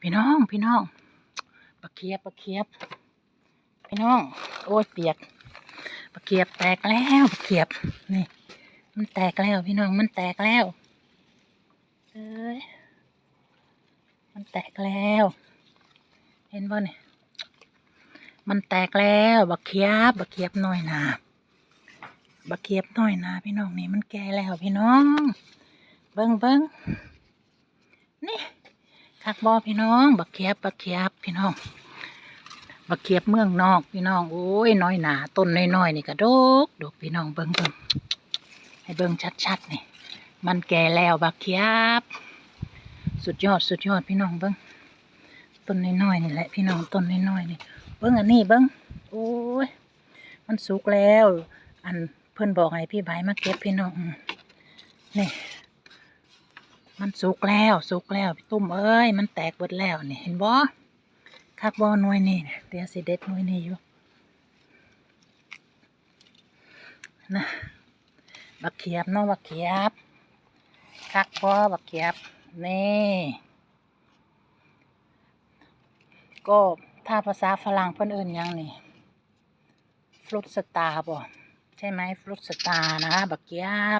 พี่น้องพี่น้องปลาเคียบปลาเคียบ พี่น้อง โอ้ยเปียกปลาเคียบแตกแล้วปลาเคียบนี่ มันแตกแล้วพี่น้องมันแตกแล้วเอ้ยมันแตกแล้ว เห็นบ่เนี่ยมันแตกแล้วบักเคียบบักเคียบน้อยนาบักเคียบน้อยนาพี่น้องนี่มันแก่แล้วพี่น้อง เบิ้งเบิ้ง คักบอพี่น้อง บักเคียบบักเคียบพี่น้อง บักเคียบเมืองนอกพี่น้องโอ้ยน้อยหนาต้นน้อยๆนี่กระดกดกพี่น้องเบิ้งเบิ้งให้เบิ้งชัดๆนี่มันแก่แล้วบักเคียบ สุดยอดสุดยอดพี่น้องเบิ้งต้นน้อยๆนี่แหละพี่น้องต้นน้อยๆนี่เบิ้งอันนี้เบิ้งโอ้ยมันสุกแล้ว อันเพิ่อนบอกให้พี่ไบมาเก็บพี่น้องนี่ มันสุกแล้วสุกแล้วพี่ตุ้มเอ้ยมันแตกหมดแล้วนี่เห็นบ่คักบ่หน่วยนี่เดี๋ยวสิเด็ดหน่วยนี่อยู่นะบักเขียบเนาะบักเขียบคักบ่บักเขียบนี่ก็ถ้าภาษาฝรั่งเพิ่นเอิ้นยังนี่ฟรุตสตาร์บ่ใช่ไหมฟรุตสตาร์นะบักเขียบ